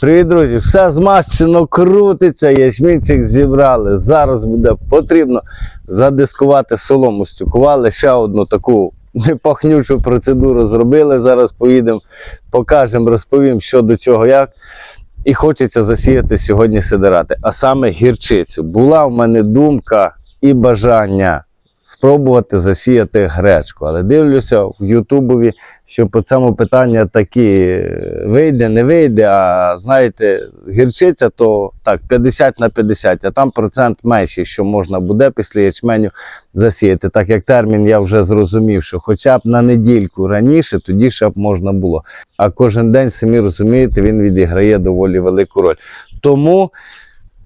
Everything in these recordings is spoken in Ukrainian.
Привіт, друзі! Все змащено, крутиться, ячмінчик зібрали. Зараз буде потрібно задискувати солому. Стюкували ще одну таку непахнючу процедуру зробили. Зараз поїдемо, покажемо, розповім, що до чого, як. І хочеться засіяти сьогодні сидирати, а саме гірчицю. Була в мене думка і бажання спробувати засіяти гречку. Але дивлюся в Ютубові, що по цьому питання такі е, вийде, не вийде. А знаєте, гірчиця то так 50 на 50, а там процент менший, що можна буде після ячменю засіяти. Так як термін я вже зрозумів, що хоча б на недільку раніше, тоді ще б можна було. А кожен день, самі розумієте, він відіграє доволі велику роль. Тому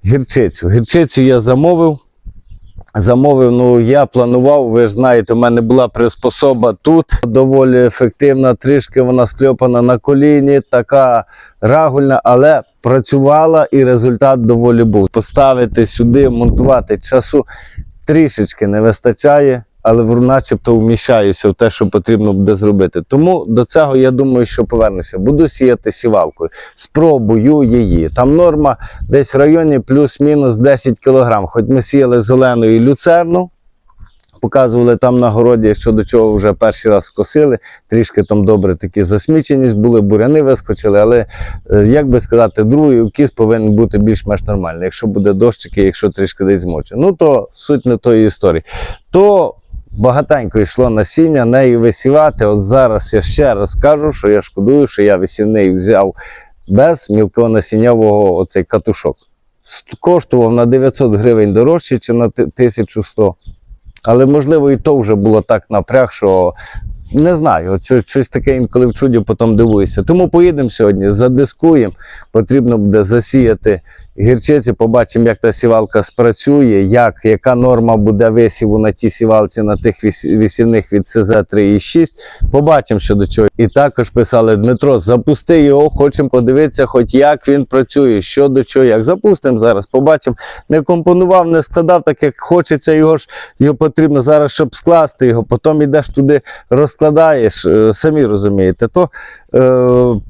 гірчицю. Гірчицю я замовив. Замовив, ну я планував, ви ж знаєте, у мене була приспособа тут, доволі ефективна, трішки вона скльопана на коліні, така рагульна, але працювала і результат доволі був. Поставити сюди, монтувати часу трішечки не вистачає, але начебто вміщаюся в те, що потрібно буде зробити. Тому до цього я думаю, що повернуся. Буду сіяти сівалкою. Спробую її. Там норма десь в районі плюс-мінус 10 кг. Хоч ми сіяли зелену і люцерну. Показували там на городі, що до чого вже перший раз косили. Трішки там добре такі засміченість були, буряни вискочили, але е, як би сказати, другий укіс повинен бути більш-менш нормальний. Якщо буде дощики, якщо трішки десь змоче. Ну то суть не тої історії. То багатенько йшло насіння, нею висівати. От зараз я ще раз кажу, що я шкодую, що я висівний взяв без мілконасіннявого оцей катушок. Коштував на 900 гривень дорожче, чи на ти- 1100. Але можливо і то вже було так напряг, що не знаю, щось, щось таке інколи в чуді потім дивуюся. Тому поїдемо сьогодні, задискуємо. Потрібно буде засіяти гірчиці, побачимо, як та сівалка спрацює, як, яка норма буде висіву на тій сівалці, на тих віс- висівних від СЗ-3,6. Побачимо, що до чого. І також писали Дмитро, запусти його, хочемо подивитися, хоч як він працює, що до чого, як. Запустимо зараз, побачимо. Не компонував, не складав, так як хочеться його ж, його потрібно зараз, щоб скласти його. Потім йдеш туди, розкладаєш, е, самі розумієте, то е,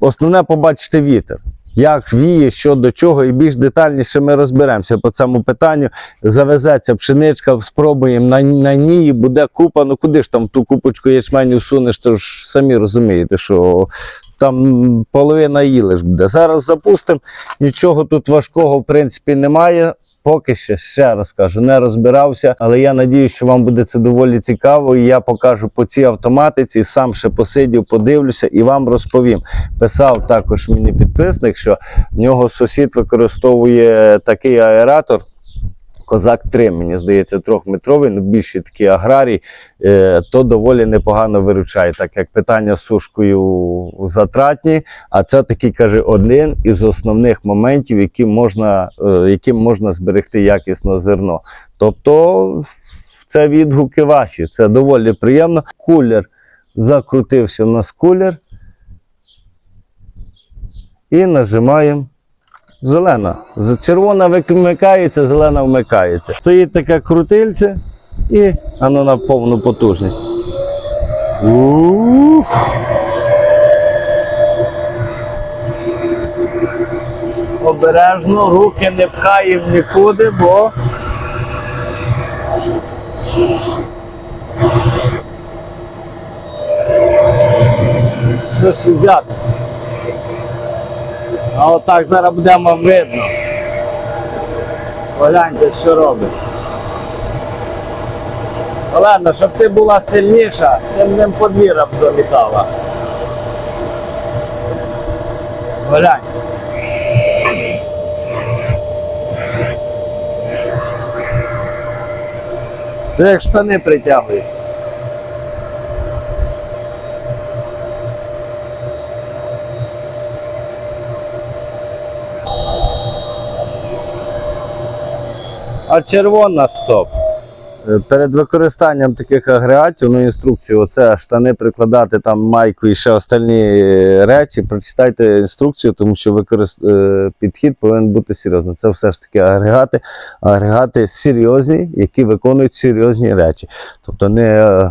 основне побачити вітер. Як віє, що до чого, і більш детальніше ми розберемося по цьому питанню. Завезеться пшеничка, спробуємо на, на ній буде купа. Ну куди ж там ту купочку ячменю сунеш, то ж самі розумієте, що там половина їли ж буде. Зараз запустимо. Нічого тут важкого в принципі немає. Поки ще, ще раз кажу, не розбирався, але я надію, що вам буде це доволі цікаво. І я покажу по цій автоматиці, сам ще посидів, подивлюся і вам розповім. Писав також мені підписник, що в нього сусід використовує такий аератор. Козак 3, мені здається, трьохметровий, ну більший такий аграрій, е, то доволі непогано виручає, так як питання з сушкою затратні, а це такий каже один із основних моментів, яким можна, е, яким можна зберегти якісно зерно. Тобто це відгуки ваші, це доволі приємно. Кулер закрутився у нас кулер. І нажимаємо. Зелена. Червона вимикається, зелена вмикається. Стоїть таке крутильце і воно на повну потужність. Ух. Обережно, руки не пхаємо нікуди, бо. Щось взяти. А отак зараз будемо видно. Погляньте, що робить. Олена, щоб ти була сильніша, ти б ним подвір'я б замітала. Глянь. Ти як штани притягує. А червона стоп. Е, Перед використанням таких агрегатів, ну інструкцію, оце штани прикладати, там майку і ще остальні е, речі, прочитайте інструкцію, тому що використ... е, підхід повинен бути серйозний. Це все ж таки агрегати, агрегати серйозні, які виконують серйозні речі. Тобто не,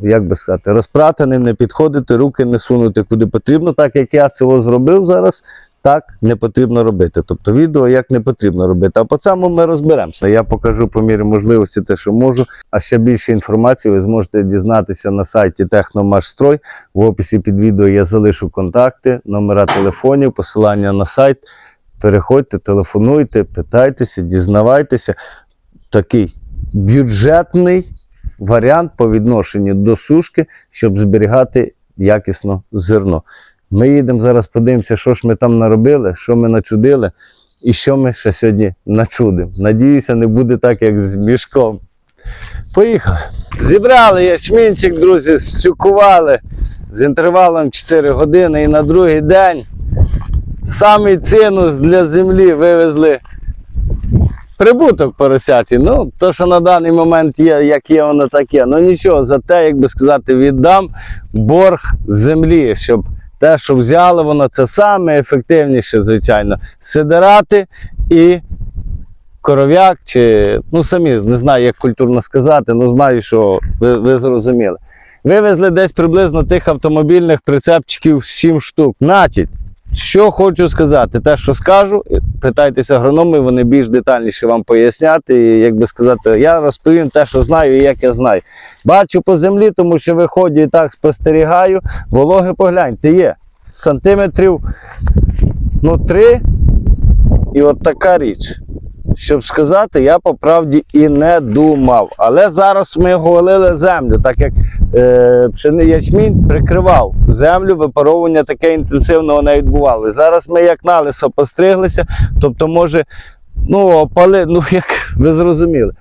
як би сказати, розпратаним не підходити, руки не сунути куди потрібно, так як я це зробив зараз. Так не потрібно робити. Тобто відео як не потрібно робити. А по цьому ми розберемося. Я покажу по мірі можливості те, що можу. А ще більше інформації ви зможете дізнатися на сайті Техномашстрой. В описі під відео я залишу контакти, номера телефонів, посилання на сайт. Переходьте, телефонуйте, питайтеся, дізнавайтеся. Такий бюджетний варіант по відношенню до сушки, щоб зберігати якісно зерно. Ми їдемо зараз, подивимося, що ж ми там наробили, що ми начудили і що ми ще сьогодні начудимо. Надіюся, не буде так, як з мішком. Поїхали. Зібрали ячмінчик, друзі, стюкували з інтервалом 4 години і на другий день самий цінус для землі вивезли прибуток поросячий. Ну, то, що на даний момент є, як є, воно таке. Ну нічого, за те, як би сказати, віддам борг землі, щоб те, що взяли, воно це саме ефективніше, звичайно. Сидирати і коров'як, чи ну самі не знаю, як культурно сказати, але знаю, що ви, ви зрозуміли. Вивезли десь приблизно тих автомобільних прицепчиків 7 штук. Значить, що хочу сказати, те, що скажу, питайтеся агрономи, вони більш детальніше вам пояснять. І, як би сказати, я розповім те, що знаю і як я знаю. Бачу по землі, тому що виходжу і так спостерігаю. Вологи погляньте, є сантиметрів ну, 3 і от така річ. Щоб сказати, я по правді і не думав. Але зараз ми голили землю, так як е, пшений ячмінь прикривав землю, випаровування таке інтенсивного не відбувалося. Зараз ми як на лисо постриглися, тобто може, ну, опали, ну як ви зрозуміли.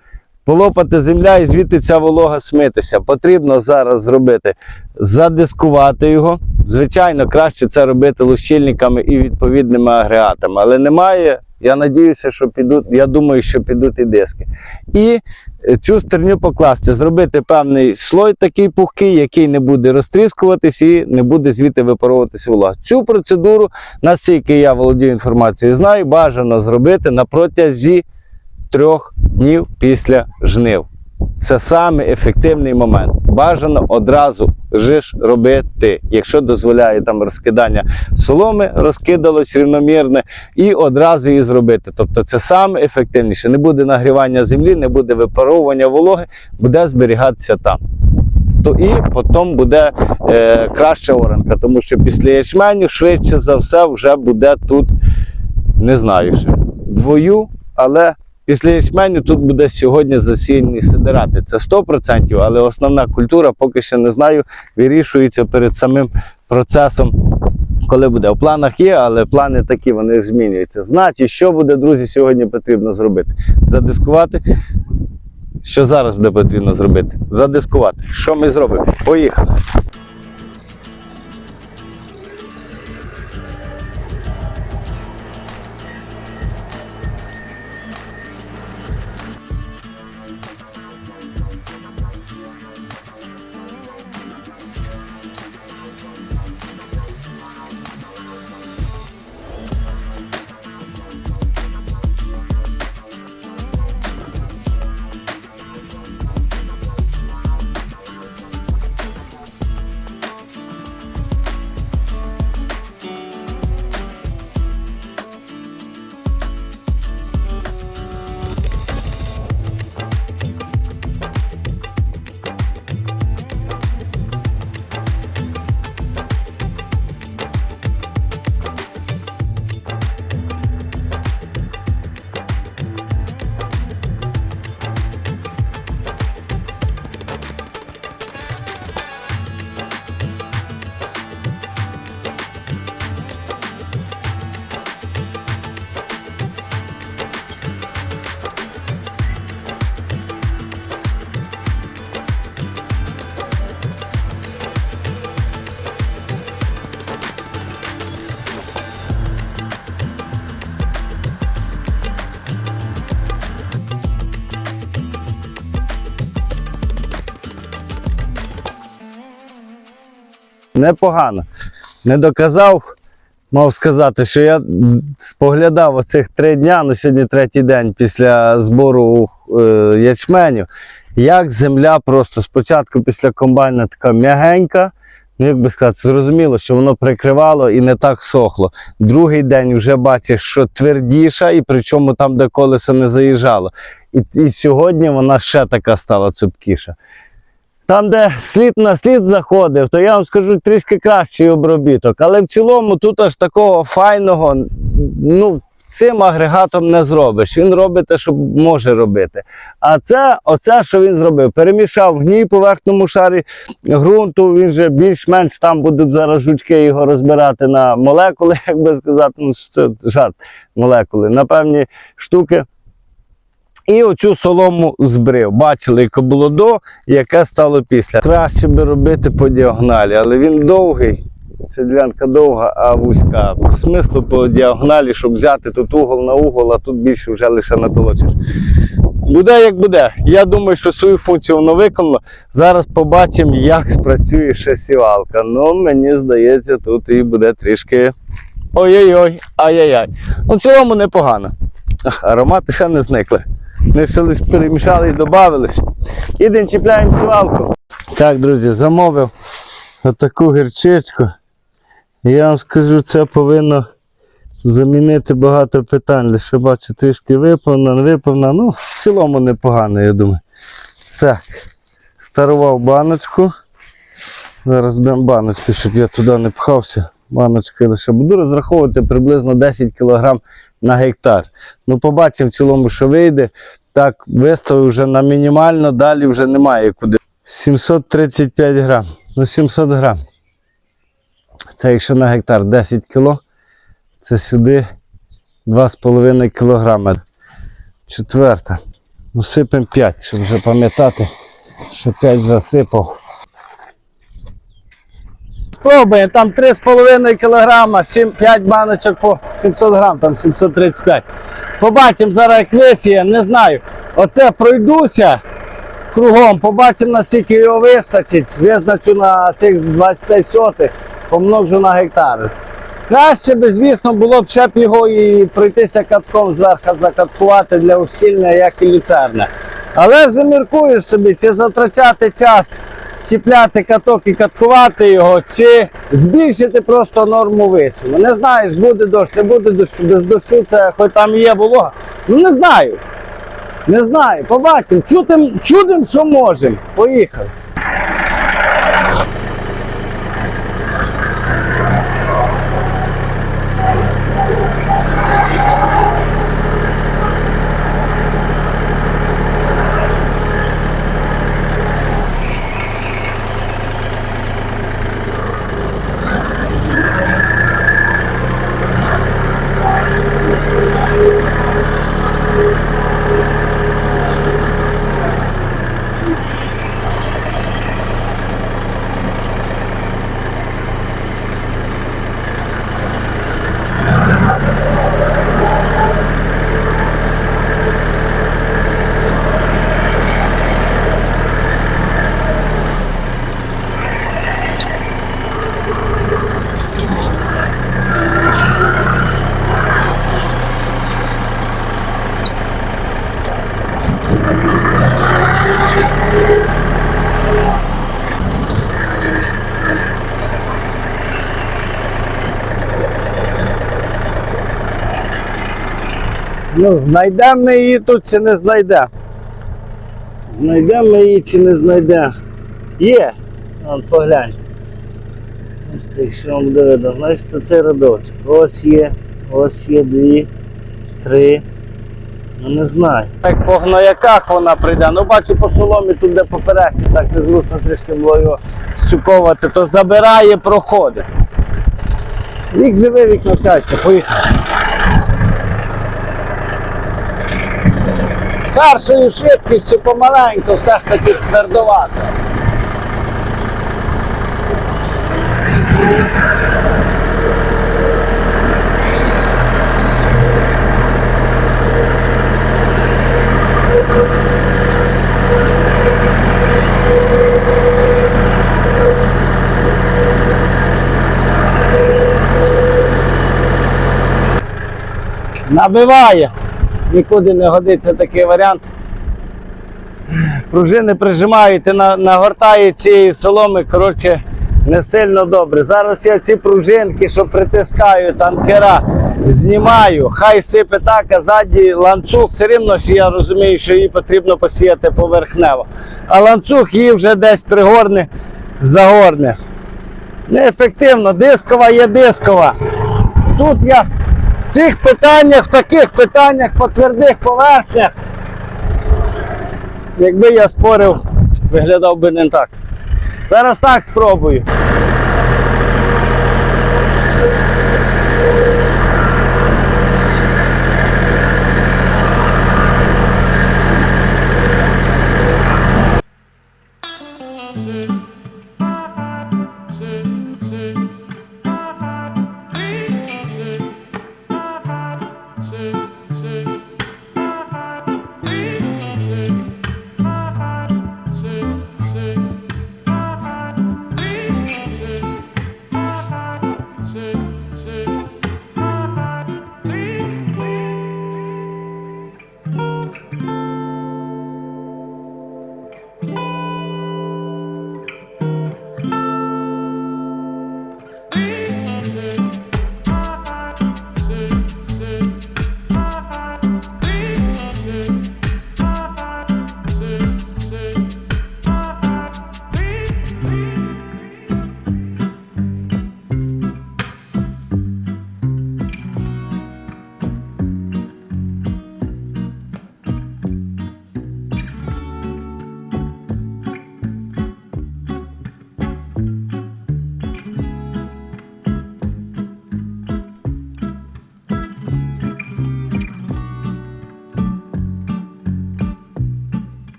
Полопати земля і звідти ця волога смитися. Потрібно зараз зробити, задискувати його. Звичайно, краще це робити лущильниками і відповідними агрегатами, але немає. Я надіюся, що підуть, я думаю, що підуть і диски. І е, цю стерню покласти, зробити певний слой такий пухкий, який не буде розтріскуватись і не буде звідти випаровуватися влага. Цю процедуру, наскільки я володію інформацією, знаю, бажано зробити на протязі трьох днів після жнив. Це саме ефективний момент. Бажано одразу же ж робити, якщо дозволяє там розкидання соломи, розкидалось рівномірне, і одразу її зробити. Тобто це саме ефективніше. Не буде нагрівання землі, не буде випаровування вологи, буде зберігатися там. То і потім буде е, краща оранка, тому що після ячменю швидше за все вже буде тут, не знаю ще, двою, але Після ячменю тут буде сьогодні засіяні сидирати. Це 100%, але основна культура поки що не знаю, вирішується перед самим процесом. Коли буде в планах є, але плани такі, вони змінюються. Значить, що буде, друзі, сьогодні потрібно зробити? Задискувати. Що зараз буде потрібно зробити? Задискувати. Що ми зробимо? Поїхали. Непогано. Не доказав, мав сказати, що я споглядав оцих три дня, ну сьогодні третій день після збору е, ячменю, як земля просто спочатку після комбайна така м'ягенька, ну як би сказати, зрозуміло, що воно прикривало і не так сохло. Другий день вже бачиш, що твердіша, і причому там, де колесо не заїжджало. І, і сьогодні вона ще така стала цупкіша. Там, де слід на слід заходив, то я вам скажу трішки кращий обробіток. Але в цілому тут аж такого файного, ну, цим агрегатом не зробиш. Він робить те, що може робити. А це, оце, що він зробив, перемішав гній по верхньому шарі ґрунту, він же більш-менш там будуть зараз жучки його розбирати на молекули, як би сказати, ну жарт молекули, на певні штуки. І оцю солому збрив. Бачили, яке було до, яке стало після. Краще би робити по діагоналі, але він довгий. Ця ділянка довга, а вузька. Смислу по діагоналі, щоб взяти тут угол на угол, а тут більше вже лише натолочиш. Буде як буде. Я думаю, що свою функцію воно виконало. Зараз побачимо, як спрацює ще сівалка. Ну, мені здається, тут і буде трішки. Ой-ой-ой, ай-яй-яй. Ну, в цілому непогано. Аромати ще не зникли. Ми лише перемішали і додавались. Ідемо чіпляємо сівалку. Так, друзі, замовив отаку гірчичку. Я вам скажу, це повинно замінити багато питань. Лише бачу, трішки виповнена, не виповнена. Ну, в цілому непогано, я думаю. Так, старував баночку. Зараз беремо баночку, щоб я туди не пхався. Баночки лише буду розраховувати приблизно 10 кг на гектар. Ну, побачимо в цілому, що вийде. Так, виставив вже на мінімально, далі вже немає куди. 735 грам. Ну, 700 грам. Це якщо на гектар 10 кг, це сюди 2,5 кг. Четверта. Ну, сипемо 5, щоб вже пам'ятати, що 5 засипав. Спробуємо, там 3,5 кг, 7, 5 баночок по 700 грам, там 735. Побачимо зараз, як висіє, не знаю. Оце пройдуся кругом, побачимо, наскільки його вистачить. Визначу на цих 25 сотих, помножу на гектари. Краще би, звісно, було б ще б його і пройтися катком зверху закаткувати для ущільнення, як і люцерне. Але вже міркуєш собі, чи затрачати час, чіпляти каток і каткувати його, чи збільшити просто норму висіву. Не знаєш, буде дощ, не буде дощу, без дощу це хоч там є волога. Ну не знаю. Не знаю, побачимо. Чудим, чудим, що можемо. Поїхали. Ну, знайдемо ми її тут чи не знайдемо. Знайдемо ми її чи не знайдемо. Є. Вон, поглянь. Ось так, що вам буде видно. Значить, це цей рядочок. Ось є, ось є дві, три. Ну не знаю. Як по гнояках вона прийде. Ну бачу по соломі тут де поперечні, так незручно трішки було його стюковувати, то забирає, проходить. Вік живий, вік навчайся, поїхали. Першою швидкістю помаленьку все ж таки твердовато. Набиває. Нікуди не годиться такий варіант. Пружини прижимаєте, на, нагортає цієї соломи. Коротше, не сильно добре. Зараз я ці пружинки, що притискаю танкера, знімаю. Хай сипе так, а ззаді ланцюг, все рівно ж я розумію, що її потрібно посіяти поверхнево. А ланцюг її вже десь пригорне, загорне. Неефективно, дискова є дискова. Тут я цих питаннях, в таких питаннях по твердих поверхнях, якби я спорив, виглядав би не так. Зараз так спробую.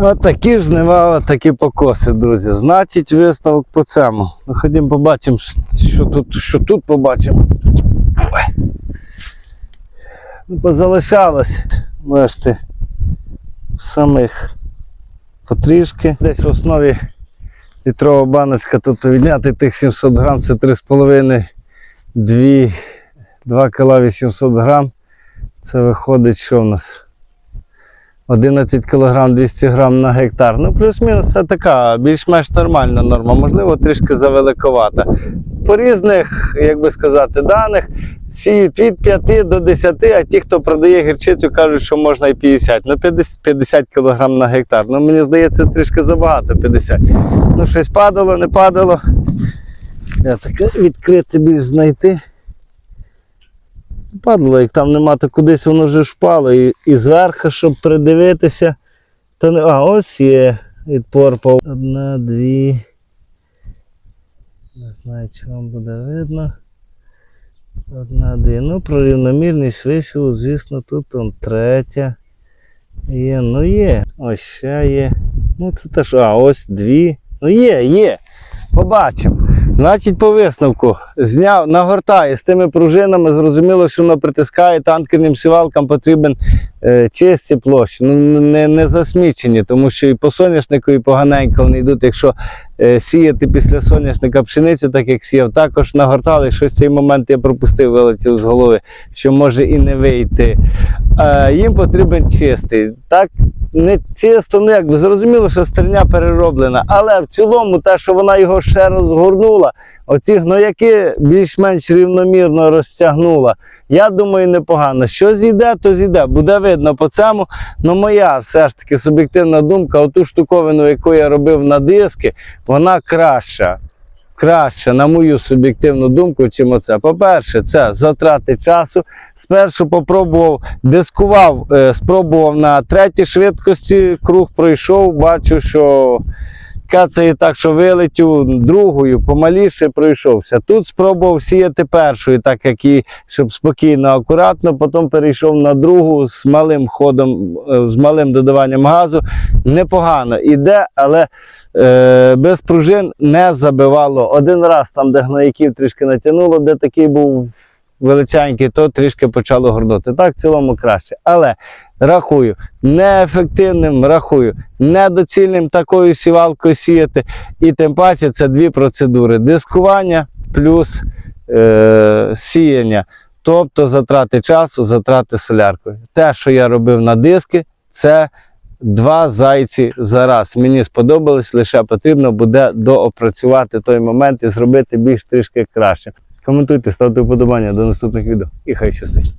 Отакі ж жнива, отакі покоси, друзі. Значить, висновок по цьому. Ну, ходімо побачимо, що тут, що тут побачимо. Ну, позалишалось, бачите, самих потрішки. Десь в основі літрова баночка, тобто відняти тих 700 грам, це 3,5, 2, 2 кг 800 грам. Це виходить, що в нас? 11 кг 200 грам на гектар. Ну, плюс-мінус це така більш-менш нормальна норма, можливо, трішки завеликовата. По різних, як би сказати, даних сіють від 5 до 10, а ті, хто продає гірчицю, кажуть, що можна і 50. Ну, 50, 50 кг на гектар. Ну, мені здається, трішки забагато 50. Ну, щось падало, не падало. Я таке відкрите більш знайти. Падало, як там нема, то кудись воно вже ж впало. І, і зверху, щоб придивитися. То не... А, ось є відпорпав. Одна, дві. Не знаю, чи вам буде видно. Одна, дві. Ну, про рівномірність висіву, звісно, тут он третя. Є, ну є. Ось ще є. Ну це теж. А, ось дві. Ну є, є. Побачимо. Значить, по висновку. Зняв, нагортає з тими пружинами, зрозуміло, що воно притискає танкерним сівалкам потрібен е, чисті площі, ну не, не засмічені, тому що і по соняшнику, і поганенько вони йдуть, якщо сіяти після соняшника пшеницю, так як сіяв, також нагортали, щось цей момент я пропустив, вилетів з голови, що може і не вийти. Е, їм потрібен чистий. Так, не чисто, ну як зрозуміло, що стерня перероблена, але в цілому те, що вона його ще розгорнула, оці гнояки більш-менш рівномірно розтягнула. Я думаю, непогано. Що зійде, то зійде. Буде видно по цьому. Ну, моя все ж таки суб'єктивна думка, оту штуковину, яку я робив на диски, вона краща. Краще, на мою суб'єктивну думку, чим оце. По-перше, це затрати часу. Спершу попробував, дискував, е, спробував на третій швидкості, круг пройшов, бачу, що кацає так, що вилетю другою, помаліше пройшовся. Тут спробував сіяти першою, так як і щоб спокійно, акуратно, потім перейшов на другу з малим ходом, е, з малим додаванням газу. Непогано іде, але е, без пружин не забивало. Один раз там, де гнояків трішки натягнуло, де такий був величенький, то трішки почало горнути. Так, в цілому краще. Але рахую, неефективним рахую, недоцільним такою сівалкою сіяти. І тим паче це дві процедури: дискування плюс е, сіяння. Тобто затрати часу, затрати соляркою. Те, що я робив на диски, це два зайці за раз. Мені сподобалось, лише потрібно буде доопрацювати той момент і зробити більш трішки краще. Коментуйте, ставте вподобання до наступних відео і хай щастить.